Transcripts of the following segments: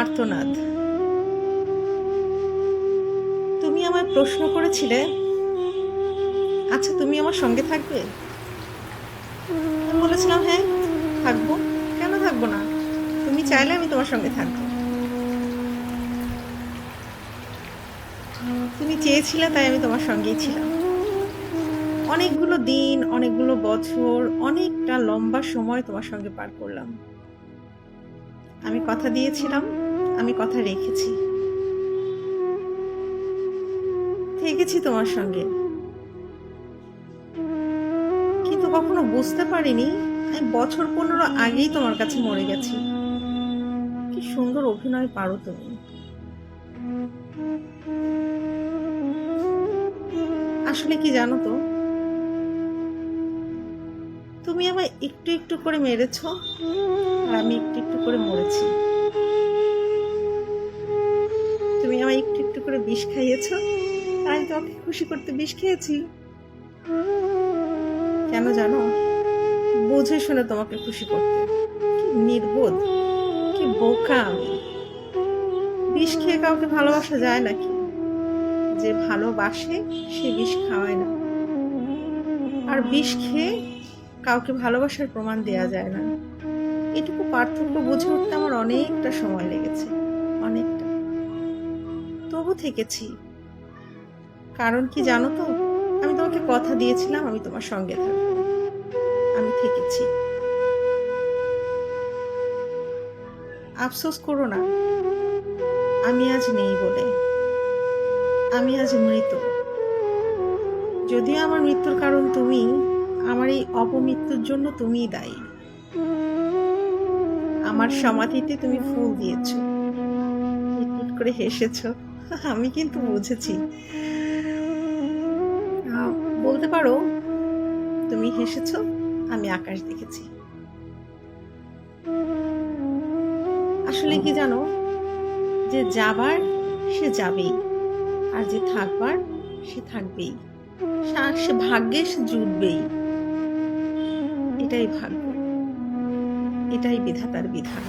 আর্তনাদ। তুমি আমায় প্রশ্ন করেছিলে আচ্ছা তুমি আমার সঙ্গে থাকবে? বলেছিলাম হ্যাঁ থাকব। কেন থাকব না? তুমি চাইলে আমি তোমার সঙ্গে থাকব। তুমি চেয়েছিলে, তাই আমি তোমার সঙ্গেই ছিলাম। অনেকগুলো দিন, অনেকগুলো বছর, অনেকটা লম্বা সময় তোমার সঙ্গে পার করলাম। আমি কথা দিয়েছিলাম আমি কথা রেখেছি। থেকেছি তোমার সঙ্গে। কিন্তু কখনো বুঝতে পারিনি, আমি বছর পনেরো আগেই তোমার কাছে মরে গেছি। কি সুন্দর অভিনয় পারো তুমি। আসলে কি জানো তো? তুমি আমায় একটু একটু করে মেরেছ, আর আমি একটু একটু করে মরেছি। আমায় একটু একটু করে বিষ খাইয়েছ? আর আমি তোমাকে খুশি করতে বিষ খেয়েছি। কেন জানো? বুঝে শুনে তোমাকে খুশি করতে। নির্বোধ, কি বোকা আমি। বিষ খেয়ে কাউকে ভালোবাসা যায় নাকি? যে ভালোবাসে, সে বিষ খাওয়ায় না। আর বিষ খেয়ে কাউকে ভালোবাসার প্রমাণ দেয়া যায় না। এটুকু পার্থক্য বুঝে উঠতে আমার অনেকটা সময় লেগেছে। তবু থেকেছি। কারণ কি জানো তো? আমি তোমাকে কথা দিয়েছিলাম, আমি তোমার সঙ্গে থাকব। আমি থেকেছি। আফসোস করো না। আমি আজ নেই বলে। আমি আজ মৃত। যদিও আমার মৃত্যুর কারণ তুমি, আমার এই অপমৃত্যুর জন্য তুমিই দায়ী। আমার সমাধিতে তুমি ফুল দিয়েছ। করে হেসেছ। আমি কিন্তু বুঝেছি। বলতে পারো তুমি হেসেছ আমি আকাশ দেখেছি। আসলে কি জানো যে যাবার সে যাবেই আর যে থাকবার সে থাকবেই। সে ভাগ্যে সে জুটবেই। এটাই ভাগ্য। এটাই বিধাতার বিধান।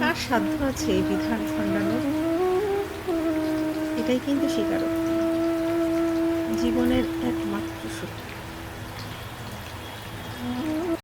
কার সাধ্য আছে এই বিধান খণ্ডানোর? এটাই কিন্তু স্বীকারোক্তি। জীবনের একমাত্র সূত্র